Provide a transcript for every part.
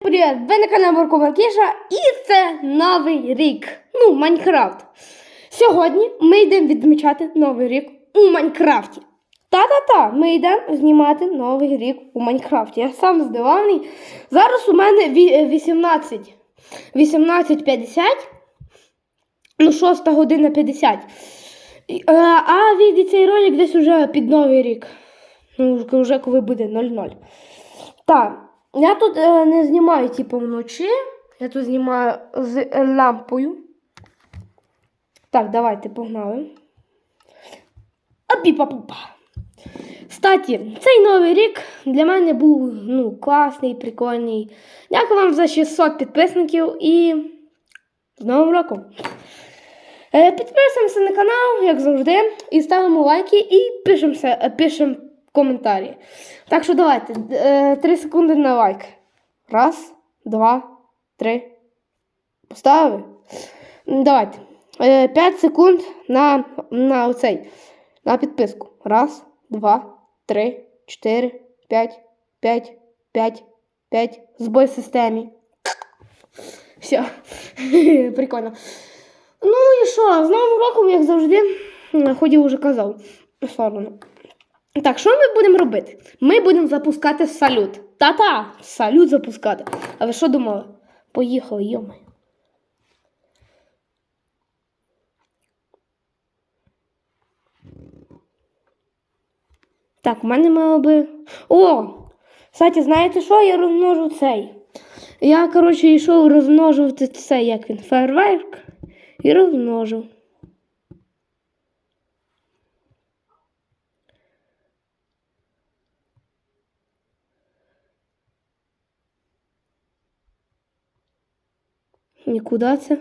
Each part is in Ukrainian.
Привіт! Ви на каналі Марко Маркіша і це новий рік. Ну, Майнкрафт. Сьогодні ми йдемо відмічати новий рік у Майнкрафті. Та-та-та, ми йдемо знімати новий рік у Майнкрафті. Я сам здивований. Зараз у мене ві- е, 18. 18.50. Ну, 6 година 50. Е, А вийде цей ролик десь уже під новий рік. Ну, вже коли буде 00. Так, я тут е, не знімаю типу вночі. Я тут знімаю з лампою. Так, давайте погнали. Апі-па-пупа. Кстати, цей новий рік для мене був ну, класний, прикольний. Дякую вам за 600 підписників і з Новим роком! Е, Підписуємося на канал, як завжди, і ставимо лайки і пишемося, е, пишемо коментарі. Так що давайте, 3 секунди на лайк. Раз, два, три. Поставили? М, Давайте. 5 секунд на, на оцей. На підписку. Раз, два, три, чотири, п'ять, п'ять, п'ять, п'ять. Збой в системі. Все. Прикольно. Ну і що, з Новим роком, як завжди, м, ходів уже казав. Соромно. Так, що ми будемо робити? Ми будемо запускати салют. Та-та, салют запускати. А ви що думали? Поїхали, йоми. Так, в мене мало би. О! Кстати, знаєте що? Я розмножу цей. Я, коротше, йшов розмножувати цей, як він, фейерверк. І розмножив. Нікуди це.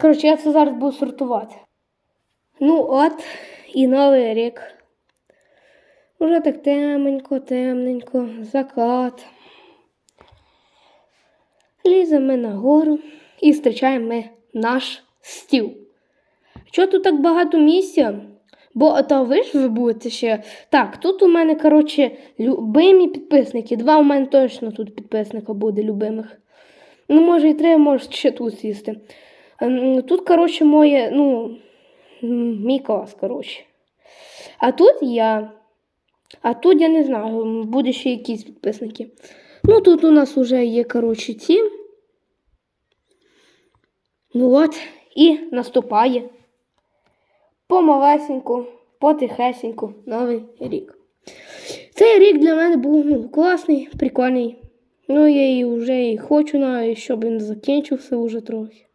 Коротше, я це зараз буду сортувати. Ну от, і новий рік. Уже так темненько, темненько, закат. Ліземо ми нагору і зустрічаємо ми наш стіл. Чого тут так багато місця? Бо то ви ж ви будете ще. Так, тут у мене, коротше, любимі підписники. Два у мене точно тут підписника буде любимих. Ну, може, і треба, може, ще тут сісти. Ем, Тут, коротше, моє, ну, мій клас, коротше. А тут я. А тут я не знаю, буде ще якісь підписники. Ну, тут у нас вже є, коротше, ці. Ну от, і наступає помалесеньку, потихесеньку новий рік. Цей рік для мене був ну, класний, прикольний. Ну, я і вже і хочу навіть, щоб він закінчився вже трохи.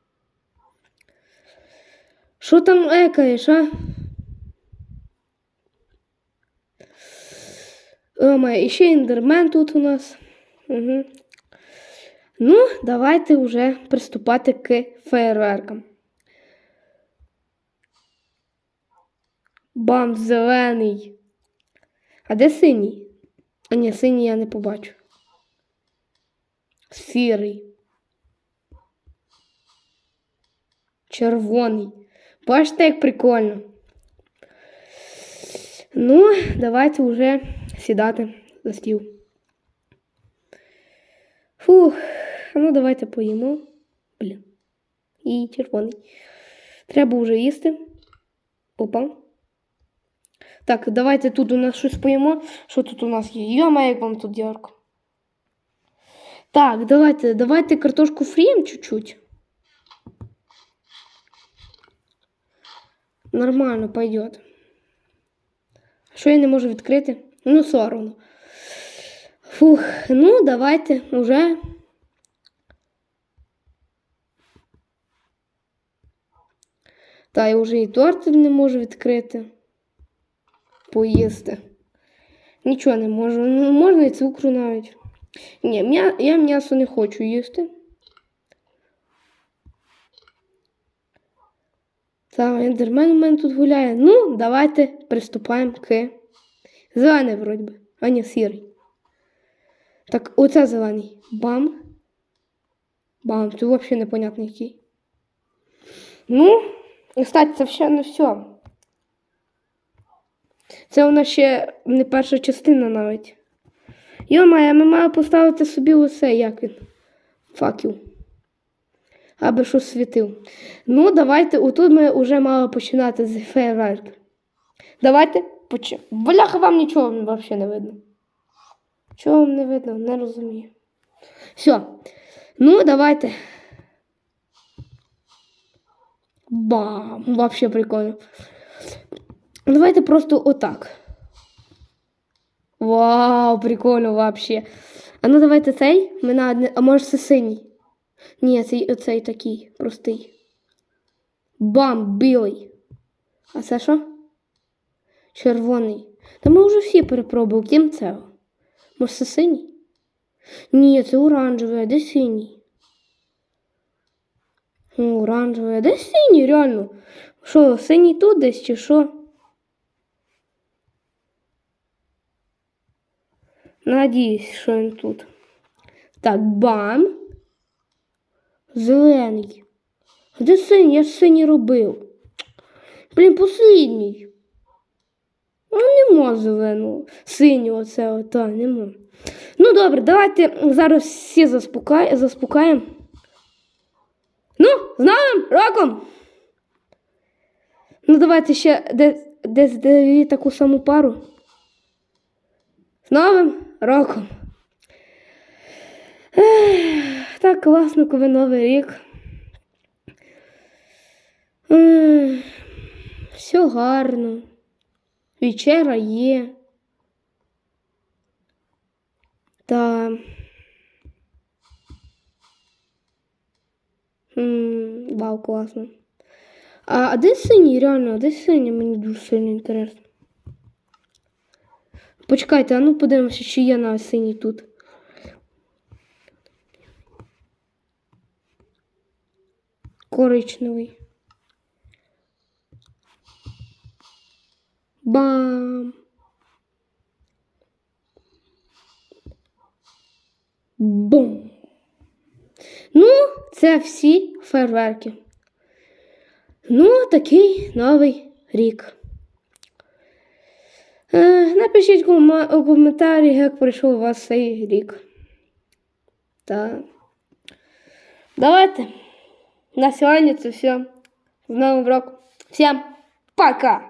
Що там екаєш, а? О, і ще індермен тут у нас. Угу. Ну, давайте вже приступати к фейерверкам. Бам, зелений. А де синій? А ні, синій я не побачу. Сірий. Червоний. Бачите, як прикольно. Ну, давайте вже сідати за стіл. Фух, ну давайте поїмо. Блін. І червоний. Треба вже їсти. Опа. Так, давайте тут у нас щось поїмо. Що тут у нас є? Йома, як вам тут ярко. Так, давайте, давайте картошку фрієм чуть-чуть. Нормально пойдет. Що я не можу відкрити? Ну, соромно. Фух, ну, давайте уже. Та я вже і торт не можу відкрити. Поїсти. Нічого не можу. Ну, можна і цукру навіть. Ні, м'я... я м'ясо не хочу їсти. Так, ендермен у мене тут гуляє. Ну, давайте приступаємо к зелений, вроді би. А ні, сірий. Так, оце зелений. Бам. Бам, це взагалі непонятно який. Ну, кстати, це ще не все. Це у нас ще не перша частина навіть. Йомає, ми маємо поставити собі усе, як він. Факел. Аби щось світив. Ну, давайте, отут ми вже мали починати з фейерверки. Давайте почнемо. Бляха, вам нічого взагалі не видно. Чого вам не видно? Не розумію. Все. Ну, давайте. Бам! Вообще прикольно. Давайте просто отак. Вау, прикольно вообще. А ну давайте цей. Ми на одне... А може це синій? Ні, цей оцей такий простий. Бам, білий. А це що? Червоний. Та ми вже всі перепробували, крім цього. Може це синій? Ні, це оранжевий, а де синій? Оранжевий, а де синій, реально? Що, синій тут десь чи що? Надіюсь, що він тут. Так, бам. Зелений. Де синій? Я ж синій робив. Блін, послідній. Ну, нема зеленого. Синього це та нема. Ну, добре, давайте зараз всі заспокай... заспокаємо. Ну, з новим роком! Ну, давайте ще десь десь таку саму пару. З новим роком! Ех, так класно, коли новий рік. Ех, все гарно. Вечера є. Та. Вау, класно. А, а де синій, реально, а де синій? Мені дуже сильно інтересно. Почекайте, а ну подивимося, чи є на синій тут. Коричневий. Бам! Бум! Ну, це всі фейерверки. Ну, такий новий рік. Е, напишіть у коментарі, як пройшов у вас цей рік. Так. Давайте. На сьогодні це все. З Новим роком. Всім пока!